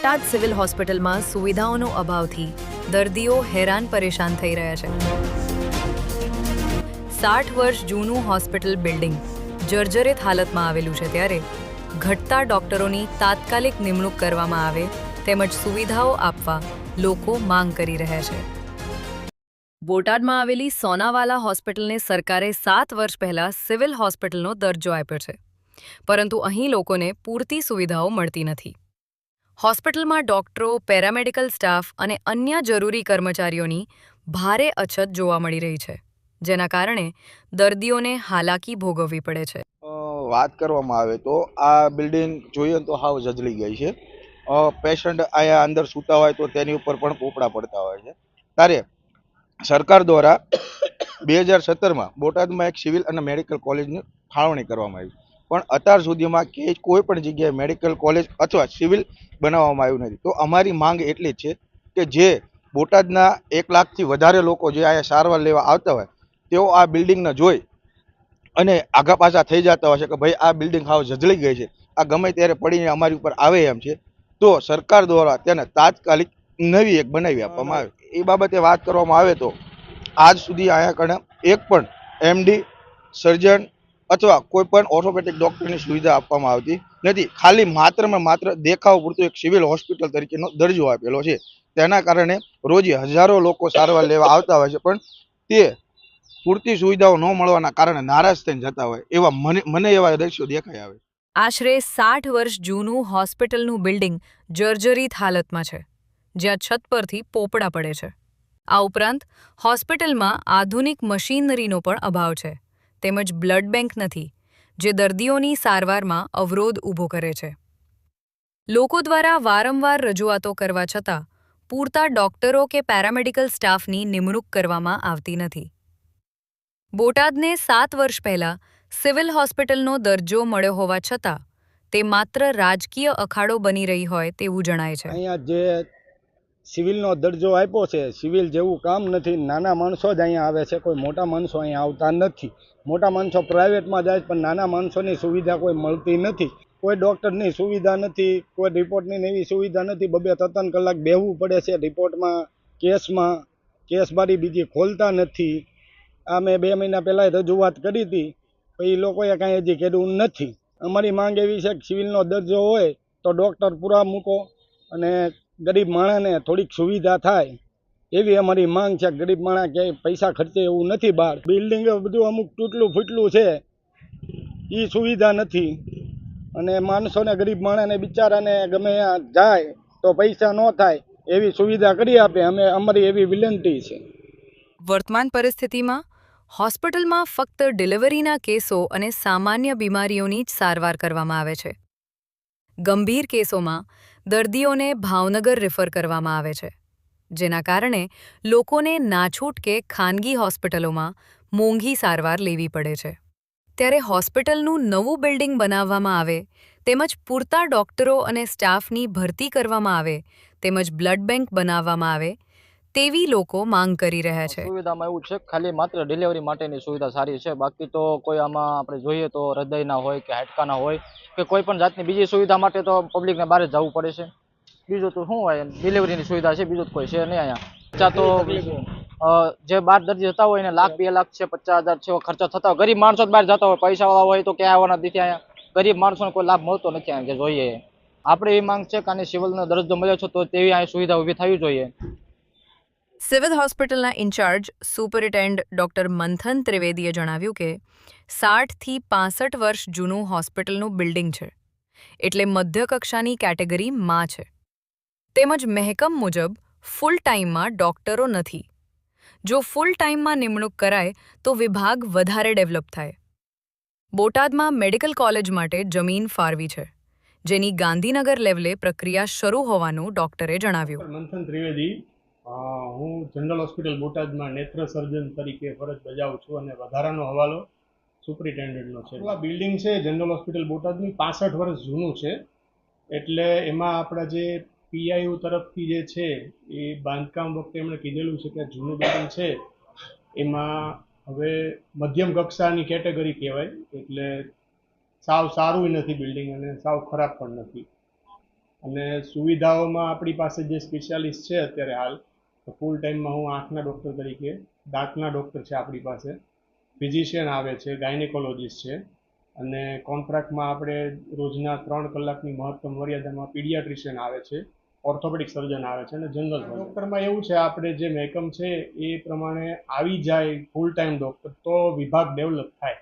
Botad civil હોસ્પિટલમાં સુવિધાઓનો અભાવથી દર્દીઓ હેરાન પરેશાન થઈ રહ્યા છે. સાઠ વર્ષ જૂનું હોસ્પિટલ બિલ્ડિંગ જર્જરિત હાલતમાં આવેલું છે ત્યારે ઘટતા ડોક્ટરોની તાત્કાલિક નિમણૂક કરવામાં આવે તેમજ સુવિધાઓ આપવા લોકો માંગ કરી રહ્યા છે. બોટાદમાં આવેલી સોનાવાલા હોસ્પિટલને સરકારે સાત વર્ષ પહેલા સિવિલ હોસ્પિટલનો દરજ્જો આપ્યો છે. પરંતુ અહીં લોકોને પૂરતી સુવિધાઓ મળતી નથી. હોસ્પિટલમાં ડોક્ટરો, પેરામેડિકલ સ્ટાફ અને અન્ય જરૂરી કર્મચારીઓની ભારે અછત જોવા મળી રહી છે, જેના કારણે દર્દીઓને હાલાકી ભોગવવી પડે છે. વાત કરવામાં આવે તો આ બિલ્ડિંગ જોઈએ તો હાવ જજલી ગઈ છે. પેશન્ટ અહીંયા અંદર સૂતા હોય તો તેની ઉપર પણ પોપડા પડતા હોય છે. ત્યારે સરકાર દ્વારા બે હજાર સત્તરમાં બોટાદમાં એક સિવિલ અને મેડિકલ કોલેજની ફાળવણી કરવામાં આવી. પણ અત્યાર સુધીમાં કે કોઈ પણ જગ્યાએ મેડિકલ કોલેજ અથવા સિવિલ બનાવવામાં આવ્યું નથી. તો અમારી માંગ એટલી જ છે કે જે બોટાદના એક લાખથી વધારે લોકો જે અહીંયા સારવાર લેવા આવતા હોય, તેઓ આ બિલ્ડિંગને જોઈ અને આગા પાછા થઈ જતા હોય છે કે ભાઈ આ બિલ્ડિંગ હાવ જજળી ગઈ છે. આ ગમે ત્યારે પડીને અમારી ઉપર આવે એમ છે, તો સરકાર દ્વારા તેને તાત્કાલિક નવી એક બનાવી આપવામાં આવે. એ બાબતે વાત કરવામાં આવે તો આજ સુધી અહીંયા કણે એક પણ એમડી સર્જન અથવા કોઈ પણ ઓર્થોપેડિક ડોક્ટરની સુવિધા આપવામાં આવતી નથી. ખાલી માત્ર ને માત્ર દેખાવ પૂરતું એક સિવિલ હોસ્પિટલ તરીકેનો દરજ્જો આપેલો છે. તેના કારણે રોજે હજારો લોકો સારવાર લેવા આવતા હોય છે, પણ તે પૂરતી સુવિધાઓ ન મળવાના કારણે નારાજ થઈને જતા હોય, એવા મને મને એવા દ્રશ્યો દેખાય આવે. આશરે સાઠ વર્ષ જૂનું હોસ્પિટલનું બિલ્ડિંગ જર્જરિત હાલતમાં છે, જ્યાં છત પરથી પોપડા પડે છે. આ ઉપરાંત, હોસ્પિટલમાં આધુનિક મશીનરીનો પણ અભાવ છે. તેમજ બ્લડ બેંક નથી, જે દર્દીઓની સારવારમાં અવરોધ ઊભો કરે છે. લોકો દ્વારા વારંવાર રજૂઆતો કરવા છતાં, પૂરતા ડોક્ટરો કે પેરામેડિકલ સ્ટાફની નિમણૂક કરવામાં આવતી નથી. બોટાદને સાત વર્ષ પહેલાં સિવિલ હોસ્પિટલનો દરજ્જો મળ્યો હોવા છતાં, તે માત્ર રાજકીય અખાડો બની રહી હોય તેવું જણાય છે. અહીંયા જે સિવિલનો દરજ્જો આપ્યો છે, સિવિલ જેવું કામ નથી, નાના માણસો જ અહીંયા આવે છે, કોઈ મોટા માણસો અહીંયા આવતા નથી. મોટા માણસો પ્રાઇવેટમાં જાય પણ નાના માણસોની સુવિધા કોઈ મળતી નથી. કોઈ ડૉક્ટરની સુવિધા નથી, કોઈ રિપોર્ટની એવી સુવિધા નથી. બબે ત્રણ કલાક બેહવું પડે છે રિપોર્ટમાં કેસમાં. કેસ બારી બીજી ખોલતા નથી. આ મેં બે મહિના પહેલાં રજૂઆત કરી હતી એ લોકોએ કાંઈ હજી કર્યું નથી. અમારી માંગ એવી છે કે સિવિલનો દરજ્જો હોય તો ડૉક્ટર પૂરા મૂકો અને ગરીબ માણસને થોડીક સુવિધા થાય. એવી અમારી માંગ છે ગરીબ માણસ ક્યાંય પૈસા ખર્ચે એવું નથી બહાર. બિલ્ડિંગ બધું અમુક તૂટલું ફૂટલું છે. એ સુવિધા નથી. અને માણસોને, ગરીબ માણસને, બિચારાને ગમે જાય તો પૈસા ન થાય એવી સુવિધા કરી આપે. અમે અમારી એવી વિનંતી છે. વર્તમાન પરિસ્થિતિમાં હોસ્પિટલમાં ફક્ત ડિલિવરીના કેસો અને સામાન્ય બીમારીઓની જ સારવાર કરવામાં આવે છે. ગંભીર કેસોમાં દર્દીઓને ભાવનગર રેફર કરવામાં આવે છે. જેના કારણે લોકોને નાછૂટકે ખાનગી હોસ્પિટલોમાં મોંઘી સારવાર લેવી પડે છે. ત્યારે હોસ્પિટલનું નવું બિલ્ડિંગ બનાવવામાં આવે, તેમજ પૂરતા ડોક્ટરો અને સ્ટાફની ભરતી કરવામાં આવે, તેમજ બ્લડ બેંક બનાવવામાં આવે, તેવી લોકો માંગ કરી રહ્યા છે. સુવિધામાં એવું છે ખાલી માત્ર ડિલિવરી માટેની સુવિધા સારી છે. બાકી તો કોઈ આમાં આપણે જોઈએ તો હૃદયના હોય કે હાડકાના હોય કે કોઈ પણ જાતની બીજી સુવિધા માટે તો પબ્લિકને બહાર જવું પડે છે. બીજું તો શું હોય ડિલિવરીની સુવિધા છે, બીજું કોઈ છે નહીં અહીંયા. ખર્ચા તો જે બાર દર્દી જતા હોય ને લાખ, બે લાખ છે, પચાસ હજાર છે ખર્ચો થતા હોય. ગરીબ માણસો બહાર જતા હોય, પૈસાવાળા હોય તો ક્યાં આવવાના નથી અહીંયા. ગરીબ માણસોને કોઈ લાભ મળતો નથી અહીંયા કે જોઈએ. આપણે એવી માંગ છે કે આને સિવિલનો દરજ્જો મળ્યો છે, તો તેવી અહીંયા સુવિધા ઊભી થવી જોઈએ. સિવિલ હોસ્પિટલના ઇન્ચાર્જ સુપરિટેન્ડ ડોક્ટર મંથન ત્રિવેદીએ જણાવ્યું કે સાઠથી પાસઠ વર્ષ જૂનું હોસ્પિટલનું બિલ્ડિંગ છે. એટલે મધ્ય કક્ષાની કેટેગરી માં છે. તેમજ મહેકમ મુજબ ફૂલ ટાઈમમાં ડોક્ટરો નથી. જો ફૂલ ટાઈમમાં નિમણૂક કરાય, તો વિભાગ વધારે ડેવલપ થાય. બોટાદમાં મેડિકલ કોલેજ માટે જમીન ફાળવી છે, જેની ગાંધીનગર લેવલે પ્રક્રિયા શરૂ હોવાનું ડોક્ટરે જણાવ્યું. મંથન ત્રિવેદી હું જનરલ હોસ્પિટલ બોટાદમાં નેત્ર સર્જન તરીકે ફરજ બજાવું છું અને વધારાનો હવાલો સુપ્રિન્ટેન્ડન્ટનો છે. આ બિલ્ડિંગ છે જનરલ હોસ્પિટલ બોટાદની પાસઠ વર્ષ જૂનું છે. એટલે એમાં આપણા જે પીઆઈયુ તરફથી જે છે એ બાંધકામ વખતે એમણે કીધેલું છે કે જૂનું બિલ્ડિંગ છે, એમાં હવે મધ્યમ કક્ષાની કેટેગરી કહેવાય, એટલે સાવ સારું નથી બિલ્ડિંગ અને સાવ ખરાબ પણ નથી. અને સુવિધાઓમાં આપણી પાસે જે સ્પેશિયાલિસ્ટ છે અત્યારે હાલ, તો ફૂલ ટાઈમમાં હું આંખના ડૉક્ટર તરીકે, દાંતના ડૉક્ટર છે આપણી પાસે. ફિઝિશિયન આવે છે ગાયનેકોલોજીસ્ટ છે. અને કોન્ટ્રાક્ટમાં આપણે રોજના ત્રણ કલાકની મહત્તમ મર્યાદામાં પીડિયાટ્રિશિયન આવે છે. ઓર્થોપેડિક સર્જન આવે છે અને જનરલ ડૉક્ટરમાં એવું છે આપણે જે મેકમ છે એ પ્રમાણે આવી જાય ફૂલ ટાઈમ ડૉક્ટર તો વિભાગ ડેવલપ થાય.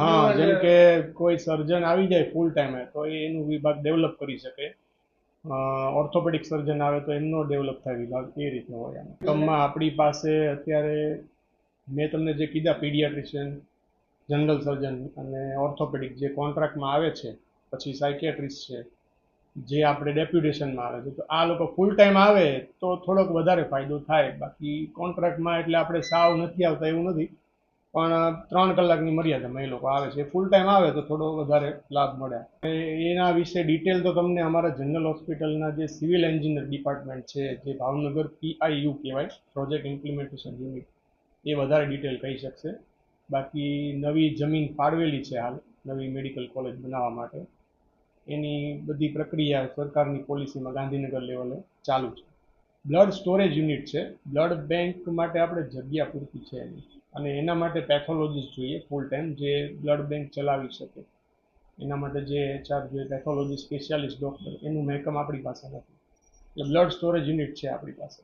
હા જેમ કે કોઈ સર્જન આવી જાય ફૂલ ટાઈમે તો એનું વિભાગ ડેવલપ કરી શકે. ઓર્થોપેડિક સર્જન આવે તો એમનો ડેવલપ થાય વિભાગ એ રીતનો હોય આમાં. કમમાં આપણી પાસે અત્યારે મેં તમને જે કીધા પીડિયાટ્રિશિયન જનરલ સર્જન અને ઓર્થોપેડિક જે કોન્ટ્રાક્ટમાં આવે છે પછી સાયકિયાટ્રિસ્ટ છે જે આપણે ડેપ્યુટેશનમાં આવે છે. તો આ લોકો ફૂલ ટાઈમ આવે તો થોડોક વધારે ફાયદો થાય. બાકી કોન્ટ્રાક્ટમાં એટલે આપણે સાવ નથી આવતા એવું નથી. પણ ત્રણ કલાકની મર્યાદામાં એ લોકો આવે છે. ફૂલ ટાઈમ આવે તો થોડો વધારે લાભ મળે. એના વિશે ડિટેલ તો તમને અમારા જનરલ હોસ્પિટલના જે સિવિલ એન્જિનિયર ડિપાર્ટમેન્ટ છે, જે ભાવનગર પીઆઈયુ કહેવાય પ્રોજેક્ટ ઇમ્પ્લિમેન્ટેશન યુનિટ એ વધારે ડિટેલ કહી શકશે. બાકી નવી જમીન ફાળવેલી છે હાલ, નવી મેડિકલ કોલેજ બનાવવા માટે. એની બધી પ્રક્રિયા સરકારની પોલિસીમાં ગાંધીનગર લેવલે ચાલુ છે. બ્લડ સ્ટોરેજ યુનિટ છે. બ્લડ બેંક માટે આપણે જગ્યા પૂરતી છે એની અને એના માટે પેથોલોજીસ્ટ જોઈએ ફૂલ ટાઈમ જે બ્લડ બેંક ચલાવી શકે. એના માટે જે એચઆર જોઈએ પેથોલોજી સ્પેશિયાલિસ્ટ, ડૉક્ટર, એનું મહેકમ આપણી પાસે નથી. એટલે બ્લડ સ્ટોરેજ યુનિટ છે આપણી પાસે.